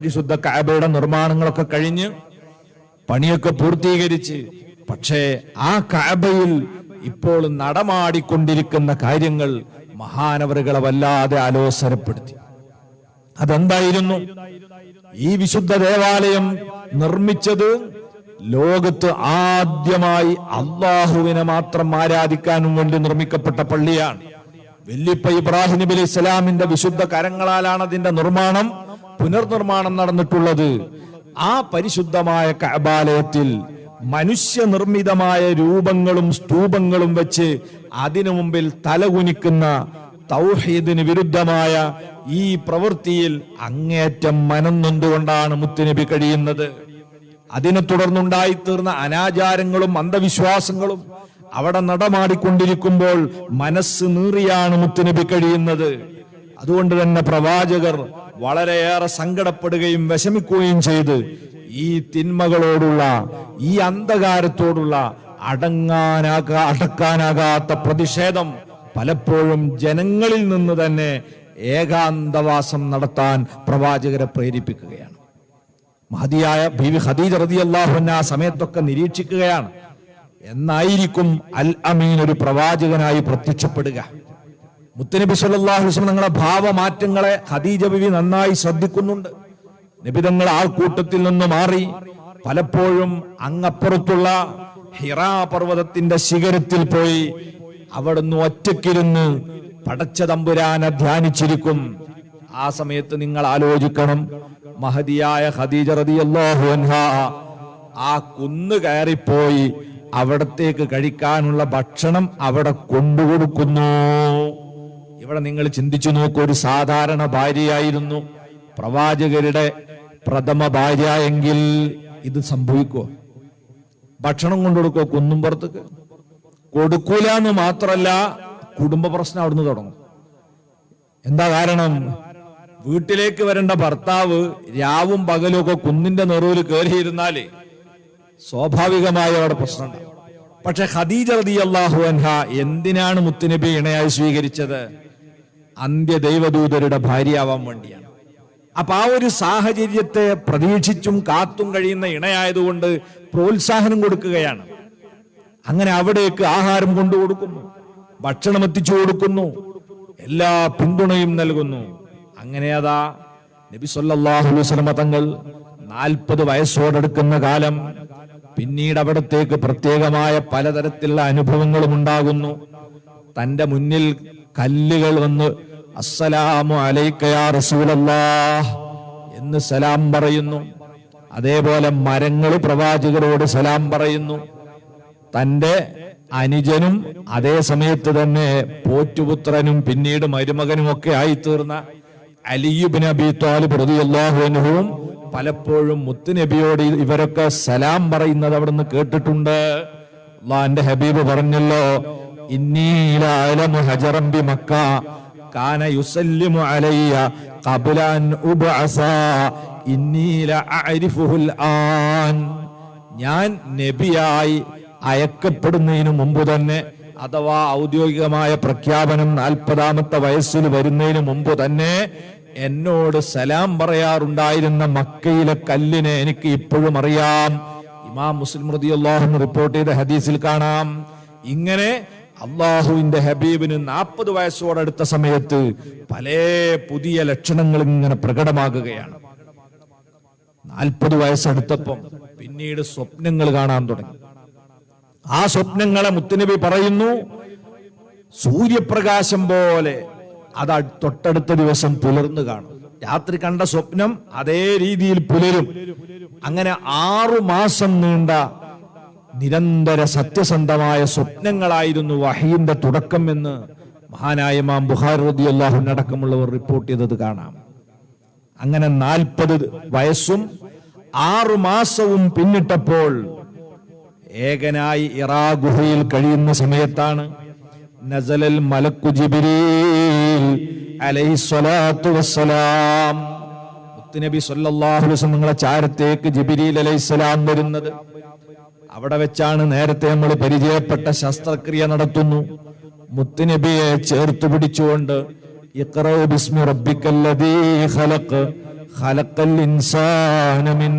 പരിശുദ്ധ കാബയുടെ നിർമ്മാണങ്ങളൊക്കെ കഴിഞ്ഞ് പണിയൊക്കെ പൂർത്തീകരിച്ച് പക്ഷേ ആ കാബയിൽ ഇപ്പോൾ നടമാടിക്കൊണ്ടിരിക്കുന്ന കാര്യങ്ങൾ മഹാനവറുകളെ വല്ലാതെ ആലോസരപ്പെടുത്തി അതെന്തായിരുന്നു? ഈ വിശുദ്ധ ദേവാലയം നിർമ്മിച്ചത് ലോകത്ത് ആദ്യമായി അള്ളാഹുവിനെ മാത്രം ആരാധിക്കാനും വേണ്ടി നിർമ്മിക്കപ്പെട്ട പള്ളിയാണ്. വെല്ലിപ്പ ഇബ്രാഹിം നബി അലൈഹി ഇസ്ലാമിന്റെ വിശുദ്ധ കരങ്ങളാലാണ് അതിന്റെ നിർമ്മാണം. പുനർനിർമ്മാണം നടന്നിട്ടുള്ളത് ആ പരിശുദ്ധമായ കഅബാലയത്തിൽ മനുഷ്യനിർമ്മിതമായ രൂപങ്ങളും സ്തൂപങ്ങളും വെച്ച് അതിനു മുമ്പിൽ തലകുനിക്കുന്ന തൗഹീദിന് വിരുദ്ധമായ ഈ പ്രവൃത്തിയിൽ അങ്ങേറ്റം മനം നൊന്തുകൊണ്ടാണ് മുത്തുനബി കഴിയുന്നത്. അതിനെ തുടർന്നുണ്ടായിത്തീർന്ന അനാചാരങ്ങളും അന്ധവിശ്വാസങ്ങളും അവിടെ നടമാടിക്കൊണ്ടിരിക്കുമ്പോൾ മനസ്സ് നീറിയാണ് മുത്തുനബി കഴിയുന്നത്. അതുകൊണ്ട് തന്നെ പ്രവാചകർ വളരെയേറെ സങ്കടപ്പെടുകയും വിഷമിക്കുകയും ചെയ്ത് ഈ തിന്മകളോടുള്ള ഈ അന്ധകാരത്തോടുള്ള അടങ്ങാനാകാ അടക്കാനാകാത്ത പ്രതിഷേധം പലപ്പോഴും ജനങ്ങളിൽ നിന്ന് തന്നെ ഏകാന്തവാസം നടത്താൻ പ്രവാചകരെ പ്രേരിപ്പിക്കുകയാണ്. മഹതിയായ ബീവി ഖദീജ റളിയല്ലാഹു ആ സമയത്തൊക്കെ നിരീക്ഷിക്കുകയാണ്. എന്നായിരിക്കും അൽ അമീൻ ഒരു പ്രവാചകനായി പ്രത്യക്ഷപ്പെടുക. മുത്തനബി വസല്ലം നിങ്ങളുടെ ഭാവമാറ്റങ്ങളെ ഖദീജ ബിവി നന്നായി ശ്രദ്ധിക്കുന്നുണ്ട്. നബിതങ്ങൾ ആ കൂട്ടത്തിൽ നിന്ന് മാറി പലപ്പോഴും അങ്ങപ്പുറത്തുള്ള ഹിറാ പർവതത്തിന്റെ ശിഖരത്തിൽ പോയി അവിടുന്ന് ഒറ്റക്കിരുന്ന് പടച്ച തമ്പുരാനെ ധ്യാനിച്ചിരിക്കും. ആ സമയത്ത് നിങ്ങൾ ആലോചിക്കണം മഹതിയായ ഖദീജ റളിയല്ലാഹു അൻഹ ആ കുന്ന് കയറിപ്പോയി അവിടത്തേക്ക് കഴിക്കാനുള്ള ഭക്ഷണം അവിടെ കൊണ്ടുകൊടുക്കുന്നു. ഇവിടെ നിങ്ങൾ ചിന്തിച്ചു നോക്കൂ ഒരു സാധാരണ ഭാര്യയായിരുന്നു. പ്രവാചകരുടെ പ്രഥമ ഭാര്യ എങ്കിൽ ഇത് സംഭവിക്കുമോ ഭക്ഷണം കൊണ്ടുകൊടുക്കോ കുന്നും പുറത്തേക്ക്? കൊടുക്കൂല എന്ന് മാത്രല്ല കുടുംബ പ്രശ്നം അവിടുന്ന് തുടങ്ങും. എന്താ കാരണം? വീട്ടിലേക്ക് വരേണ്ട ഭർത്താവ് രാവും പകലും ഒക്കെ കുന്നിന്റെ നെറുവിൽ കയറിയിരുന്നാൽ സ്വാഭാവികമായ അവിടെ പ്രശ്നമുണ്ട് പക്ഷെ ഖദീജ റതി അള്ളാഹു അൻഹ എന്തിനാണ് മുത്തുനബി ഇണയായി സ്വീകരിച്ചത്? അന്ത്യ ദൈവദൂതരുടെ ഭാര്യയാവാൻ വേണ്ടിയാണ്. അപ്പൊ ആ ഒരു സാഹചര്യത്തെ പ്രതീക്ഷിച്ചും കാത്തും കഴിയുന്ന ഇണയായതുകൊണ്ട് പ്രോത്സാഹനം കൊടുക്കുകയാണ്. അങ്ങനെ അവിടേക്ക് ആഹാരം കൊണ്ടു കൊടുക്കുന്നു ഭക്ഷണം എത്തിച്ചു കൊടുക്കുന്നു എല്ലാ പിന്തുണയും നൽകുന്നു. അങ്ങനെ അതാ നബി സല്ലല്ലാഹു അലൈഹി വസല്ലം തങ്ങൾ നാൽപ്പത് വയസ്സോടടുക്കുന്ന കാലം പിന്നീട് അവിടത്തേക്ക് പ്രത്യേകമായ പലതരത്തിലുള്ള അനുഭവങ്ങളും ഉണ്ടാകുന്നു. തന്റെ മുന്നിൽ കല്ലുകൾ വന്ന് അസ്സലാമു അലൈക്കയാ റസൂലല്ലാ എന്ന് സലാം പറയുന്നു. അതേപോലെ മരങ്ങൾ പ്രവാചകരോട് സലാം പറയുന്നു. തന്റെ അനുജനും അതേ സമയത്ത് തന്നെ പോറ്റുപുത്രനും പിന്നീട് മരുമകനും ഒക്കെ ആയിത്തീർന്ന അലിയുബിൻ അബി താലിബ് റളിയല്ലാഹു അൻഹുവും പലപ്പോഴും മുത്തുനബിയോട് ഇവരൊക്കെ സലാം പറയുന്നത് അവിടുന്ന് കേട്ടിട്ടുണ്ട്. അള്ളാന്റെ ഹബീബ് പറഞ്ഞല്ലോ ഞാൻ നബിയായി അയക്കപ്പെടുന്നതിന് മുമ്പ് തന്നെ അഥവാ ഔദ്യോഗികമായ പ്രഖ്യാപനം നാൽപ്പതാമത്തെ വയസ്സിൽ വരുന്നതിന് മുമ്പ് തന്നെ എന്നോട് സലാം പറയാറുണ്ടായിരുന്ന മക്കയിലെ കല്ലിനെ എനിക്ക് ഇപ്പോഴും അറിയാം. ഇമാം മുസ്ലിം റിപ്പോർട്ട് ചെയ്ത ഹദീസിൽ കാണാം. ഇങ്ങനെ അള്ളാഹുവിന്റെ ഹബീബിന് നാൽപ്പത് വയസ്സോടടുത്ത സമയത്ത് പല പുതിയ ലക്ഷണങ്ങൾ ഇങ്ങനെ പ്രകടമാകുകയാണ്. നാൽപ്പത് വയസ്സെടുത്തപ്പം പിന്നീട് സ്വപ്നങ്ങൾ കാണാൻ തുടങ്ങി. ആ സ്വപ്നങ്ങളെ മുത്തുനബി പറയുന്നു സൂര്യപ്രകാശം പോലെ അത് തൊട്ടടുത്ത ദിവസം പുലർന്നു കാണും. രാത്രി കണ്ട സ്വപ്നം അതേ രീതിയിൽ പുലരും. അങ്ങനെ ആറു മാസം നീണ്ട നിരന്തര സത്യസന്ധമായ സ്വപ്നങ്ങളായിരുന്നു വഹീന്റെ തുടക്കം എന്ന് മഹാനായ മാം ബുഹാർ റതി അള്ളാഹുനടക്കമുള്ളവർ റിപ്പോർട്ട് ചെയ്തത് കാണാം. അങ്ങനെ നാൽപ്പത് വയസ്സും ആറു മാസവും പിന്നിട്ടപ്പോൾ ഏകനായി ഇറാ ഗുഹയിൽ കഴിയുന്ന സമയത്താണ് നസലൽ മലക്കു ജിബ്രീൽ അലൈഹിസ്സലാത്തു വസ്സലാം. നിങ്ങളെ ചാരത്തേക്ക് ജിബ്രീൽ അലൈഹിസ്സലാം വരുന്നത്. അവിടെ വെച്ചാണ് നേരത്തെ നമ്മൾ പരിചയപ്പെട്ട ശസ്ത്രക്രിയ നടത്തുന്നു. മുത്തുനബിയെ ചേർത്ത് പിടിച്ചുകൊണ്ട് ബിസ്മി റബ്ബിക്കല്ലദീ ഖലഖ് ഖലഖൽ ഇൻസാന മിൻ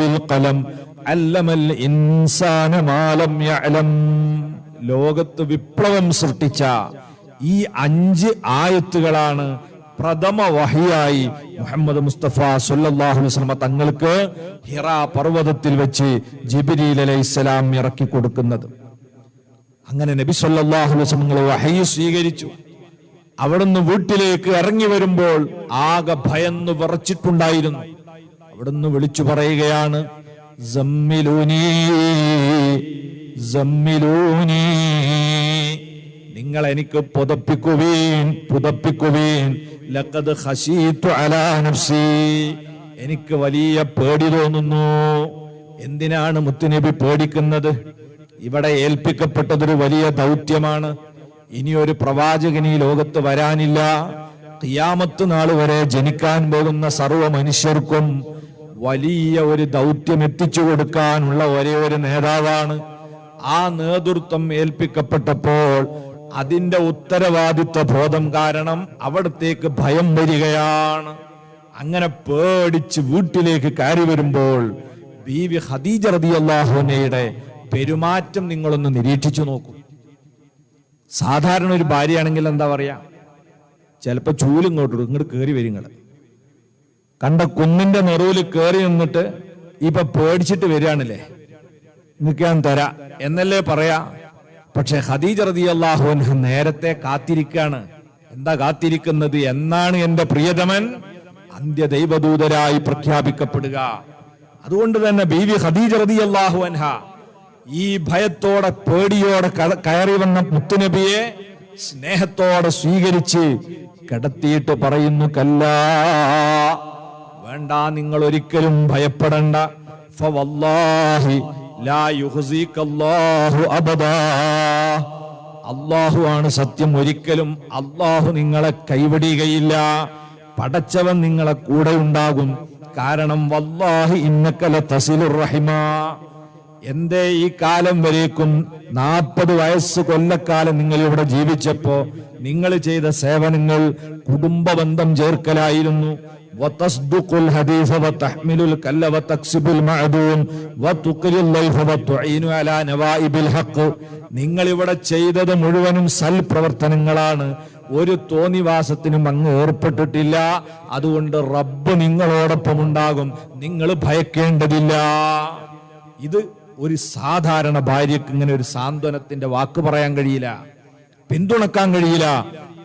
ബിൽ ഖലം ഇൻസാന യഅലം. ലോകത്ത് വിപ്ലവം സൃഷ്ടിച്ച ഈ അഞ്ച് ആയത്തുകളാണ് പ്രഥമ വഹിയായി മുഹമ്മദ് മുസ്തഫ സല്ലല്ലാഹു വസ്ലമ തങ്ങൾക്ക് ഹിറ പർവതത്തിൽ വെച്ച് ജിബ്രീൽ അലൈഹിസ്സലാം ഇറക്കി കൊടുക്കുന്നത് അങ്ങനെ നബി സല്ലല്ലാഹു അലൈഹി വഹയ്യ വഹയി സ്വീകരിച്ചു അവിടുന്ന് വീട്ടിലേക്ക് ഇറങ്ങി വരുമ്പോൾ ആകെ ഭയന്ന് വിറച്ചിട്ടുണ്ടായിരുന്നു അവിടുന്ന് വിളിച്ചു പറയുകയാണ്. നിങ്ങൾ എനിക്ക് പുതപ്പിക്കുവീൻ പുതപ്പിക്കുവീൻ ലഖദ് ഖശീതു അലാ നഫ്സി. എനിക്ക് വലിയ പേടി തോന്നുന്നു. എന്തിനാണ് മുത്തുനബി പേടിക്കുന്നത്? ഇവിടെ ഏൽപ്പിക്കപ്പെട്ടതൊരു വലിയ ദൗത്യമാണ്. ഇനിയൊരു പ്രവാചകൻ ഈ ലോകത്ത് വരാനില്ല. കിയാമത്ത് നാൾ വരെ ജനിക്കാൻ പോകുന്ന സർവ മനുഷ്യർക്കും വലിയ ഒരു ദൗത്യം എത്തിച്ചു കൊടുക്കാനുള്ള ഒരേ ഒരു നേതാവാണ്. ആ നേതൃത്വം ഏൽപ്പിക്കപ്പെട്ടപ്പോൾ അതിന്റെ ഉത്തരവാദിത്വ ബോധം കാരണം അവിടത്തേക്ക് ഭയം വരികയാണ്. അങ്ങനെ പേടിച്ച് വീട്ടിലേക്ക് കയറി വരുമ്പോൾ ബീവി ഖദീജ റളിയല്ലാഹുവിനയുടെ പെരുമാറ്റം നിങ്ങളൊന്ന് നിരീക്ഷിച്ചു നോക്കൂ. സാധാരണ ഒരു ഭാര്യയാണെങ്കിൽ എന്താ പറയാ? ചിലപ്പോ ചൂലും ഇങ്ങോട്ട് ഇങ്ങോട്ട് കയറി വരും കണ്ട കുന്നിന്റെ നെറുവിൽ കയറി നിന്നിട്ട് ഇപ്പൊ പേടിച്ചിട്ട് വരികയാണല്ലേ? നിൽക്കാൻ തരാ. എന്നല്ലേ പറയാ? പക്ഷെ ഖദീജ റളിയല്ലാഹു അൻഹ നേരത്തെ കാത്തിരിക്കാണ്. എന്താ കാത്തിരിക്കുന്നത്? എന്നാണ് എന്റെ പ്രിയതമൻ അന്ത്യ ദൈവദൂതരായി പ്രഖ്യാപിക്കപ്പെടുക. അതുകൊണ്ട് തന്നെ ബീവി ഖദീജ റളിയല്ലാഹു അൻഹ ഈ ഭയത്തോടെ പേടിയോടെ കയറി വന്ന മുത്തുനബിയെ സ്നേഹത്തോടെ സ്വീകരിച്ച് കിടത്തിയിട്ട് പറയുന്നു കല്ല വേണ്ട നിങ്ങൾ ഒരിക്കലും ഭയപ്പെടണ്ട. ഫവല്ലാഹി അള്ളാഹു ആണ് സത്യം ഒരിക്കലും. അള്ളാഹു നിങ്ങളെ കൈവടിയുകയില്ല പടച്ചവൻ നിങ്ങളെ കൂടെ ഉണ്ടാകും. കാരണം വല്ലാഹി ഇന്നക്കല തസിലുർ റഹിമ. എന്തേ ഈ കാലം വരേക്കും? നാൽപ്പത് വയസ്സ് കൊല്ലക്കാലം നിങ്ങൾ ഇവിടെ ജീവിച്ചപ്പോ നിങ്ങൾ ചെയ്ത സേവനങ്ങൾ കുടുംബ ബന്ധം ചേർക്കലായിരുന്നു. وتصدق الحديث وتحمل الكل وتكسب المعدوم وتقري الضيف وتعين على نوائب الحق നിങ്ങൾ ഇവിടെ ചെയ്തത് മുഴുവനും സൽപ്രവർത്തനങ്ങളാണ് ഒരു തോന്നിവാസത്തിനും അങ്ങ് ഏർപ്പെട്ടിട്ടില്ല അതുകൊണ്ട് റബ്ബ് നിങ്ങളോടൊപ്പം ഉണ്ടാകും നിങ്ങൾ ഭയക്കേണ്ടതില്ല ഇത് ഒരു സാധാരണ ഭാര്യക്ക് ഇങ്ങനെ ഒരു സാന്ത്വനത്തിന്റെ വാക്ക് പറയാൻ കഴിയില്ല പിന്തുണക്കാൻ കഴിയില്ല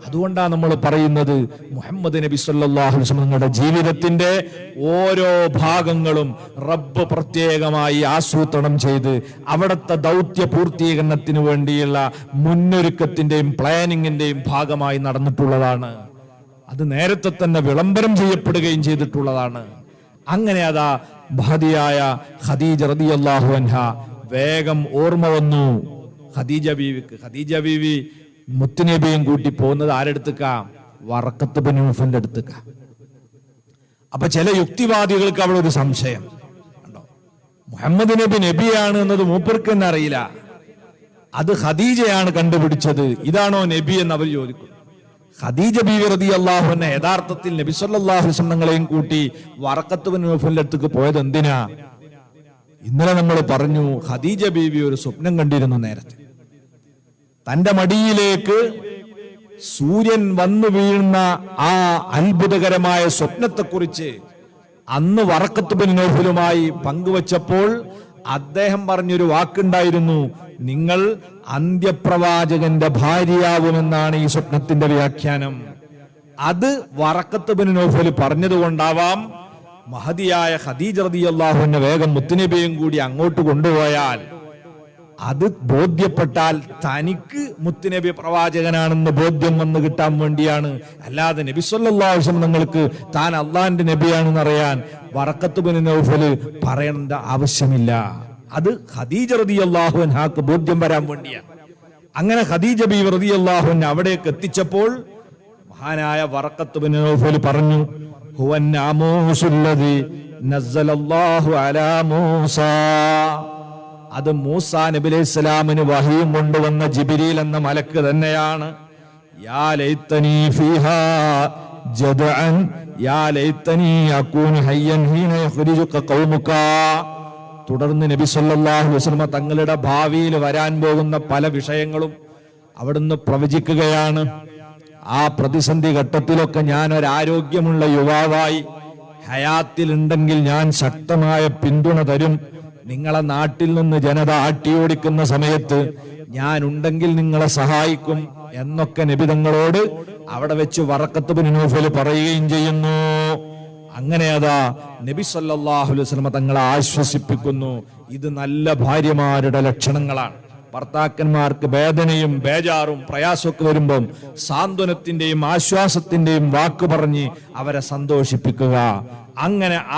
അതുകൊണ്ടാണ് നമ്മൾ പറയുന്നത് മുഹമ്മദ് നബി വസല്ലം നിങ്ങളുടെ ജീവിതത്തിന്റെ ഓരോ ഭാഗങ്ങളും റബ്ബ് പ്രത്യേകമായി ആസൂത്രണം ചെയ്ത് അവിടുത്തെ ദൗത്യ പൂർത്തീകരണത്തിന് വേണ്ടിയുള്ള മുന്നൊരുക്കത്തിന്റെയും പ്ലാനിങ്ങിന്റെയും ഭാഗമായി നടന്നിട്ടുള്ളതാണ്. അത് നേരത്തെ തന്നെ വിളംബരം ചെയ്യപ്പെടുകയും ചെയ്തിട്ടുള്ളതാണ്. അങ്ങനെ അതാ ഭാതിയായ ഖദീജ റളിയല്ലാഹു അൻഹ വേഗം ഓർമ്മ വന്നു. ഖദീജ ബീവിക്ക് ഖദീജ ബീവി മുത്തുനബിയും കൂട്ടി പോകുന്നത് ആരെടുത്തുക്ക? വറക്കത്ത് ബനൂഫിന്റെ അടുത്തുക്ക. അപ്പൊ ചില യുക്തിവാദികൾക്ക് അവിടെ ഒരു സംശയം. കണ്ടോ? മുഹമ്മദ് നബി നബിയാണ് എന്നത് മൂപ്പർക്ക് തന്നെ അറിയില്ല. അത് ഖദീജയാണ് കണ്ടുപിടിച്ചത്. ഇതാണോ നബി എന്ന് അവർ ചോദിക്കും. ഖദീജ ബീവി റതി അള്ളാഹുവിനെ യഥാർത്ഥത്തിൽ നബി സല്ലാഹു സ്വന്തങ്ങളെയും കൂട്ടി വറക്കത്ത് ബനൂഫിന്റെ അടുത്തേക്ക് പോയത് എന്തിനാ? ഇന്നലെ നമ്മൾ പറഞ്ഞു ഖദീജ ബീവി ഒരു സ്വപ്നം കണ്ടിരുന്നു നേരത്തെ. തന്റെ മടിയിലേക്ക് സൂര്യൻ വന്നു വീഴുന്ന ആ അത്ഭുതകരമായ സ്വപ്നത്തെക്കുറിച്ച് അന്ന് വറക്കത്തുബിൻ നോഫലുമായി പങ്കുവച്ചപ്പോൾ അദ്ദേഹം പറഞ്ഞൊരു വാക്കുണ്ടായിരുന്നു നിങ്ങൾ അന്ത്യപ്രവാചകന്റെ ഭാര്യയാവുമെന്നാണ് ഈ സ്വപ്നത്തിന്റെ വ്യാഖ്യാനം. അത് വറക്കത്ത് ബിൻ നോഫൽ പറഞ്ഞതുകൊണ്ടാവാം മഹതിയായ ഖദീജ അള്ളാഹുവിന്റെ വേഗം മുത്തുനബിയും കൂടി അങ്ങോട്ട് കൊണ്ടുപോയാൽ അത് ബോധ്യപ്പെട്ടാൽ തനിക്ക് മുത്തുനബി പ്രവാചകനാണെന്ന് ബോധ്യം വന്ന് കിട്ടാൻ വേണ്ടിയാണ്. അല്ലാതെ നബി വസല്ലം നിങ്ങൾക്ക് താൻ അള്ളാന്റെ നബിയാണെന്ന് അറിയാൻ വറക്കത്ത് ബിൻ നൗഫൽ പറയേണ്ട ആവശ്യമില്ല. അത് ഖദീജ റളിയല്ലാഹു അൻഹാക്ക് ബോധ്യം വരാൻ വേണ്ടിയാണ്. അങ്ങനെ ഖദീജ ബി റതി അൻഹ അവിടേക്ക് എത്തിച്ചപ്പോൾ മഹാനായ വറക്കത്ത് ബിൻ നൗഫൽ പറഞ്ഞു ഹുവൻ നസ്സലല്ലാഹു അലാ മൂസാ. അത് മൂസ നബി അലൈഹി സ്വലാമിന് വഹിയും കൊണ്ടുവന്ന ജിബിരിൽ എന്ന മലക്ക് തന്നെയാണ്. യാ ഫീഹാ യാ ഹയ്യൻ ഹീന ഖൗമുക. തുടർന്ന് നബി സല്ലല്ലാഹു അലൈഹി വസല്ലം തങ്ങളുടെ ഭാവിയിൽ വരാൻ പോകുന്ന പല വിഷയങ്ങളും അവിടുന്ന് പ്രവചിക്കുകയാണ്. ആ പ്രതിസന്ധി ഘട്ടത്തിലൊക്കെ ഞാൻ ഒരു ആരോഗ്യമുള്ള യുവാവായി ഹയാത്തിലുണ്ടെങ്കിൽ ഞാൻ ശക്തമായ പിന്തുണ തരും. നിങ്ങളെ നാട്ടിൽ നിന്ന് ജനത ആട്ടിയോടിക്കുന്ന സമയത്ത് ഞാൻ ഉണ്ടെങ്കിൽ നിങ്ങളെ സഹായിക്കും എന്നൊക്കെ നിബിതങ്ങളോട് അവിടെ വെച്ച് വറക്കത്ത് നൗഫൽ പറയുകയും ചെയ്യുന്നു. അങ്ങനെ അതാ നബി വസല്ലമ തങ്ങളെ ആശ്വസിപ്പിക്കുന്നു. ഇത് നല്ല ഭാര്യമാരുടെ ലക്ഷണങ്ങളാണ്. ഭർത്താക്കന്മാർക്ക് വേദനയും ബേജാറും പ്രയാസമൊക്കെ വരുമ്പം സാന്ത്വനത്തിന്റെയും ആശ്വാസത്തിന്റെയും വാക്ക് പറഞ്ഞ് അവരെ സന്തോഷിപ്പിക്കുക. അങ്ങനെ